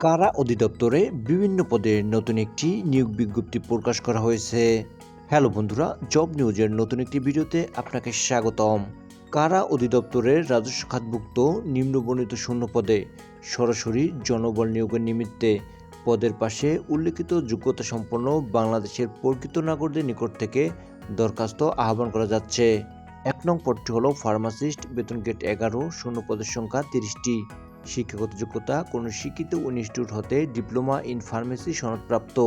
কারা অধিদপ্তরে বিভিন্ন পদে নতুন একটি নিয়োগ বিজ্ঞপ্তি প্রকাশ করা হয়েছে? হ্যালো বন্ধুরা, জব নিউজের নতুন একটি ভিডিওতে আপনাকে স্বাগতম। কারা অধিদপ্তরের রাজস্ব খাতভুক্ত নিম্নবর্ণিত শূন্য পদে সরাসরি জনবল নিয়োগের নিমিত্তে পদের পাশে উল্লেখিত যোগ্যতা সম্পন্ন বাংলাদেশের প্রকৃত নাগরিকদের নিকট থেকে দরখাস্ত আহ্বান করা যাচ্ছে। এক নং পদটি হলো ফার্মাসিস্ট, বেতন গেট এগারো, শূন্য পদের সংখ্যা তিরিশটি। শিক্ষাগত যোগ্যতা, কোনো শিক্ষিত ইনস্টিটিউট হতে ডিপ্লোমা ইন ফার্মেসি সনদপ্রাপ্ত।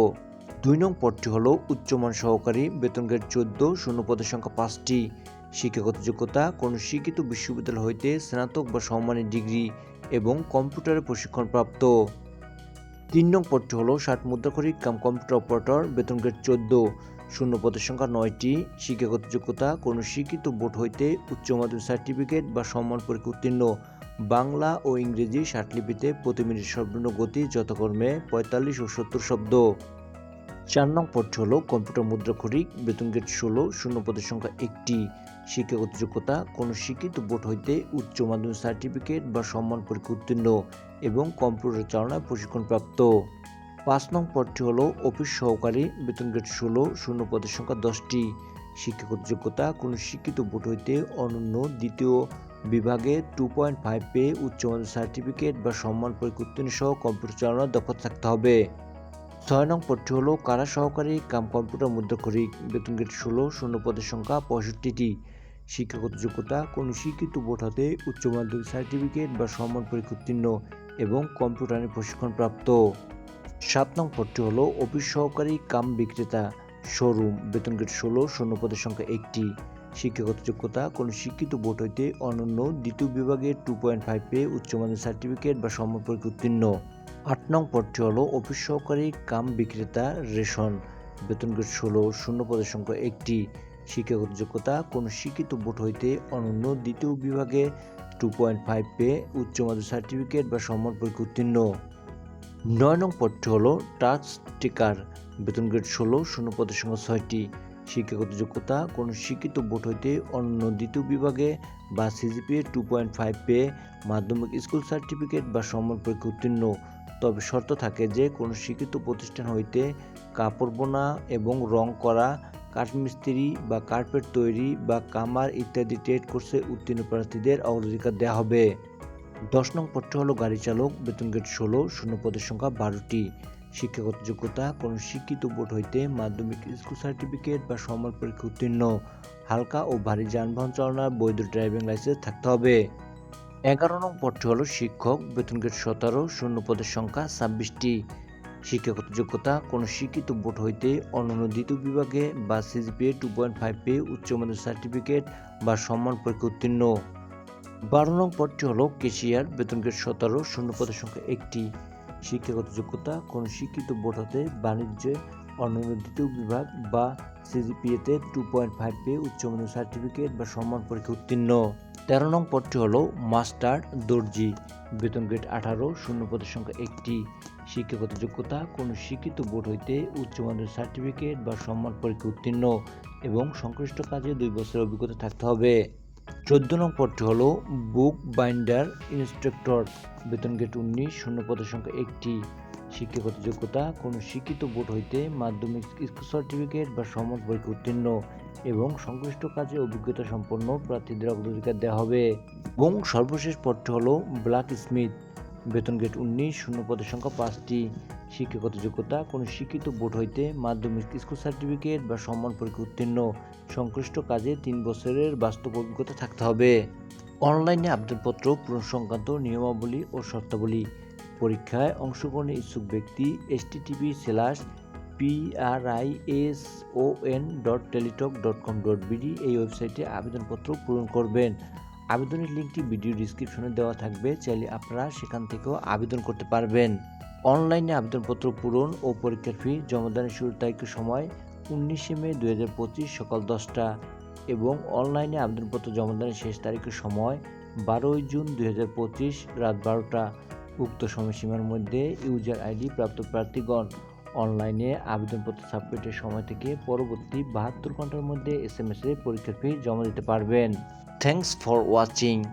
দুই নং পদটি হল উচ্চমান সহকারী, বেতন গ্রেড চোদ্দ, শূন্য পদের সংখ্যা পাঁচটি। শিক্ষাগত যোগ্যতা, কোনো শিক্ষিত বিশ্ববিদ্যালয় হইতে স্নাতক বা সম্মানের ডিগ্রি এবং কম্পিউটারে প্রশিক্ষণপ্রাপ্ত। তিন নং পদটি হল ষাট মুদ্রাক্ষরিক কাম কম্পিউটার অপারেটর, বেতন গ্রেড চোদ্দ, শূন্য পদের সংখ্যা নয়টি। শিক্ষাগত যোগ্যতা, কোনো শিক্ষিত বোর্ড হইতে উচ্চ মাধ্যমিক সার্টিফিকেট বা সম্মান পরীক্ষা উত্তীর্ণ। বাংলা ও ইংরেজি ষাটলিপিতে প্রতি মিনিট সর্বনিম্ন গতি যথাক্রমে পঁয়তাল্লিশ ও সত্তর শব্দ। চার নং পদটি হল কম্পিউটার মুদ্রাক্ষরিক বেতন গেট ষোলো, শূন্য পদের সংখ্যা একটি। শিক্ষাগত যোগ্যতা কোনো শিক্ষিত বোর্ড হইতে উচ্চ মাধ্যমিক সার্টিফিকেট বা সম্মান পরীক্ষা উত্তীর্ণ এবং কম্পিউটার চালনায় প্রশিক্ষণপ্রাপ্ত পাঁচ নং পদটি হল অফিস সহকারী, বেতন গেট ষোলো, শূন্য পদের সংখ্যা দশটি। শিক্ষাগত যোগ্যতা কোনো শিক্ষিত বোর্ড হইতে অনন্য দ্বিতীয় বিভাগে টু পয়েন্ট ফাইভ পেয়ে উচ্চ মাধ্যমিক সার্টিফিকেট বা সম্মান উত্তীর্ণ সহ কম্পিউটার চালানোর দক্ষতা থাকতে হবে। ছয় নং পদটি হল কারা সহকারী কাম কম্পিউটার মুদ্রাক্ষরিক, বেতন গেট ষোলো, শূন্য পদের সংখ্যা পঁয়ষট্টিটি। শিক্ষাগত যোগ্যতা, কোনো শিক্ষিত বোর্ড হতে উচ্চ মাধ্যমিক সার্টিফিকেট বা সম্মান পরীক্ষা উত্তীর্ণ এবং কম্পিউটারে প্রশিক্ষণপ্রাপ্ত সাত নং পদটি হল অফিস সহকারী কাম বিক্রেতা শোরুম বেতন গেট ষোলো, শূন্য পদের সংখ্যা একটি। শিক্ষাগত যোগ্যতা, কোনো শিক্ষিত বোর্ড হইতে অনন্য দ্বিতীয় বিভাগে টু পয়েন্ট ফাইভ পেয়ে উচ্চ মাধ্যমিক সার্টিফিকেট বা সম্মান পরীক্ষা উত্তীর্ণ। আট নং পদটি হল অফিস সহকারী কাম বিক্রেতা রেশন। বেতন গ্রেড ষোলো, শূন্য পদের সংখ্যা একটি। শিক্ষাগত যোগ্যতা, কোনো শিক্ষিত বোর্ড হইতে অনন্য দ্বিতীয় বিভাগে টু পয়েন্ট ফাইভ পেয়ে উচ্চ মাধ্যমিক সার্টিফিকেট বা সম্মান পরীক্ষা উত্তীর্ণ। নয় নং পদটি হল টাচ টেকার বেতন গ্রেড ষোলো, শূন্য পদের সংখ্যা ছয়টি। শিক্ষাগত যোগ্যতা, কোনো শিক্ষিত বোর্ড হইতে অন্য দ্বিতীয় বিভাগে বা সিজিপিএ টু পয়েন্ট ফাইভ পেয়ে মাধ্যমিক স্কুল সার্টিফিকেট বা সম্মান পরীক্ষা উত্তীর্ণ। তবে শর্ত থাকে যে, কোনো শিক্ষিত প্রতিষ্ঠান হইতে কাপড় বোনা এবং রং করা, কাঠমিস্ত্রি বা কার্পেট তৈরি বা কামার ইত্যাদি ট্রেড কোর্সে উত্তীর্ণ প্রার্থীদের অগ্রাধিকার দেওয়া হবে। দশ নং পদটি হলো গাড়ি চালক, বেতন গেট ষোলো, শূন্য পদের সংখ্যা বারোটি। শিক্ষাগত যোগ্যতা, কোনো শিক্ষিত বোর্ড হইতে মাধ্যমিক স্কুল সার্টিফিকেট বা সম্মান পরীক্ষা উত্তীর্ণ। হালকা ও ভারী যানবাহন চালনার বৈধ ড্রাইভিং লাইসেন্স থাকতে হবে। এগারো নং পদটি হল শিক্ষক, বেতন গেট সতেরো, শূন্য পদের সংখ্যা ছাব্বিশটি। শিক্ষাগত যোগ্যতা, কোনো শিক্ষিত বোর্ড হইতে অন্যান্য দ্বিতীয় বিভাগে বা সিজিপিএ টু পয়েন্ট ফাইভ পে উচ্চ মাধ্যমিক সার্টিফিকেট বা সম্মান পরীক্ষা উত্তীর্ণ। বারো নং পদটি হলো কেশিয়ার, বেতন গেট সতেরো, শূন্য পদের সংখ্যা একটি। শিক্ষাগত যোগ্যতা কোনো শিক্ষিত হতে বাণিজ্যে অন্যান্য দ্বিতীয় বিভাগ বা সিজিপিএতে টু পয়েন্ট ফাইভ পেয়ে উচ্চ মাধ্যমিক সার্টিফিকেট বা সম্মান পরীক্ষা উত্তীর্ণ। তেরো নং পদটি হলো মাস্টার দর্জি। বেতন গ্রেড আঠারো, শূন্য পদের সংখ্যা একটি। শিক্ষাগত যোগ্যতা কোনো শিক্ষিত বোর্ড হইতে উচ্চ মাধ্যমিক সার্টিফিকেট বা সম্মান পরীক্ষা উত্তীর্ণ এবং সংশ্লিষ্ট কাজে দুই বছরের অভিজ্ঞতা থাকতে হবে। চোদ্দ নং পদটি হলো বুক বাইন্ডার ইন্সট্রাক্টর। বেতন গেট উনিশ, শূন্য পদের সংখ্যা একটি। শিক্ষাগত যোগ্যতা, কোনো শিক্ষিত বোর্ড হইতে মাধ্যমিক স্কুল সার্টিফিকেট বা সম্মান পরীক্ষা উত্তীর্ণ এবং সংশ্লিষ্ট কাজে অভিজ্ঞতা সম্পন্ন প্রার্থীদের অগ্রাধিকার দেওয়া হবে। এবং সর্বশেষ পদটি হলো ব্ল্যাক স্মিথ বেতন গেট উনিশ, শূন্য পদের সংখ্যা পাঁচটি। শিক্ষাগত যোগ্যতা, কোনো শিক্ষিত বোর্ড হইতে মাধ্যমিক স্কুল সার্টিফিকেট বা সম্মান পরীক্ষা উত্তীর্ণ। সংশ্লিষ্ট কাজে তিন বছরের বাস্তব অভিজ্ঞতা থাকতে হবে। অনলাইনে আবেদনপত্র পূরণ সংক্রান্ত নিয়মাবলী ও শর্তাবলী। পরীক্ষায় অংশগ্রহণে ইচ্ছুক ব্যক্তি S STTV slash PRISON dot Teletalk dot com dot BD এই ওয়েবসাইটে আবেদনপত্র পূরণ করবেন। আবেদনের লিঙ্কটি ভিডিও ডিসক্রিপশনে দেওয়া থাকবে। চাইলে আপনারা সেখান থেকেও আবেদন করতে পারবেন। অনলাইনে আবেদনপত্র পূরণ ও পরীক্ষার ফি জমাদানের শুরুর তারিখের সময় উনিশে মে দুই হাজার পঁচিশ সকাল দশটা এবং অনলাইনে আবেদনপত্র জমাদানের শেষ তারিখের সময় বারোই জুন দুই হাজার পঁচিশ রাত বারোটা উক্ত সময়সীমার মধ্যে ইউজার আইডি প্রাপ্ত প্রার্থীগণ অনলাইনে আবেদনপত্র সাবমিটের সময় থেকে পরবর্তী বাহাত্তর ঘণ্টার মধ্যে এস এম এস পরীক্ষার ফি জমা দিতে পারবেন। Thanks for watching